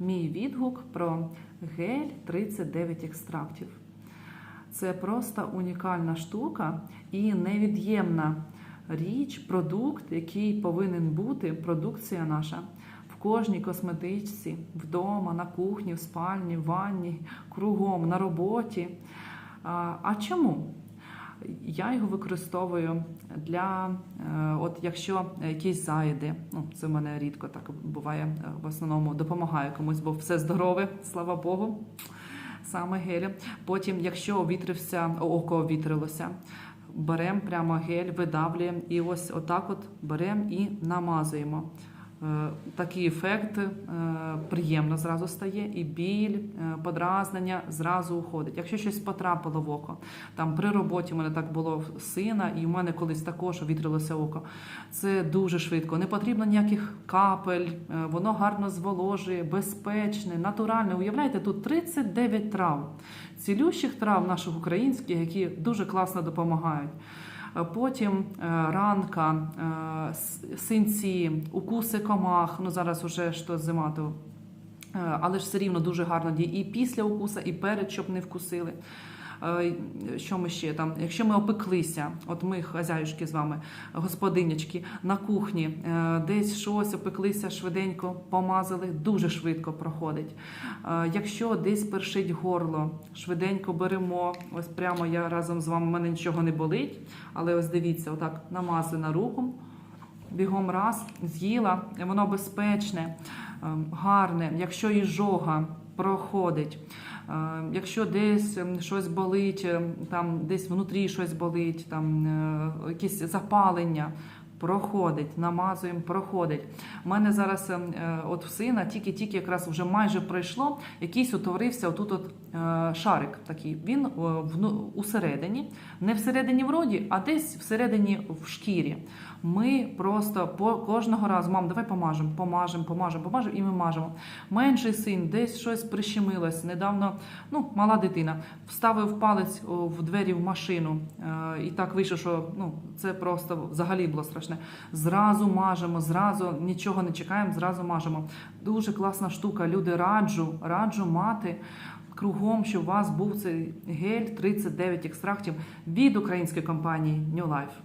мій відгук про гель 39 екстрактів. Це просто унікальна штука і невід'ємна річ, продукт, який повинен бути, продукція наша в кожній косметичці, вдома, на кухні, в спальні, в ванні, кругом, на роботі. А, чому? Я його використовую для, е, от якщо якісь зайди, ну це в мене рідко так буває, е, в основному допомагає комусь, бо все здорове, слава Богу, саме гель. Потім, якщо овітрився, око овітрилося, беремо прямо гель, видавлюємо і ось отак от беремо і намазуємо. Е, Такий ефект е, приємно зразу стає, і біль, е, подразнення зразу уходить. Якщо щось потрапило в око, там при роботі в мене так було в сина, і в мене колись також вітрилося око. Це дуже швидко. Не потрібно ніяких капель, воно гарно зволожує, безпечне, натуральне. Уявляєте, тут 39 трав, цілющих трав наших українських, які дуже класно допомагають. Е, Потім е, ранка, е, синці, укуси комах. Ну зараз уже що зима, то але ж все рівно дуже гарно діє і після укуса, і перед, щоб не вкусили. Е, Що ми ще там? Якщо ми опеклися, от ми хазяюшки з вами, господинячки, на кухні, е, десь щось опеклися швиденько, помазали, дуже швидко проходить. Е, Якщо десь першить горло, швиденько беремо. Ось прямо я разом з вами, в мене нічого не болить, але ось дивіться, отак намазали на руку бігом раз з'їла, воно безпечне, ем, гарне. Якщо іжога проходить, ем, якщо десь ем, щось болить, ем, там десь внутрі щось болить, там е, якісь запалення. Проходить, намазуємо, проходить. У мене зараз ем, е, от в сина тільки-тільки якраз вже майже пройшло, якийсь утворився отут от е, шарик такий. Він е, усередині, не всередині в роді, а десь всередині в шкірі. Ми просто по кожного разу, мам, давай помажемо, помажемо, помажемо, помажемо, і ми мажемо. Менший син десь щось прищемилось. Недавно, ну, мала дитина, вставив палець в двері в машину. І так вийшло, що ну, це просто взагалі було страшне. Зразу мажемо, зразу нічого не чекаємо, зразу мажемо. Дуже класна штука. Люди раджу, раджу мати. Кругом, щоб у вас був цей гель 39 екстрактів від української компанії New Life.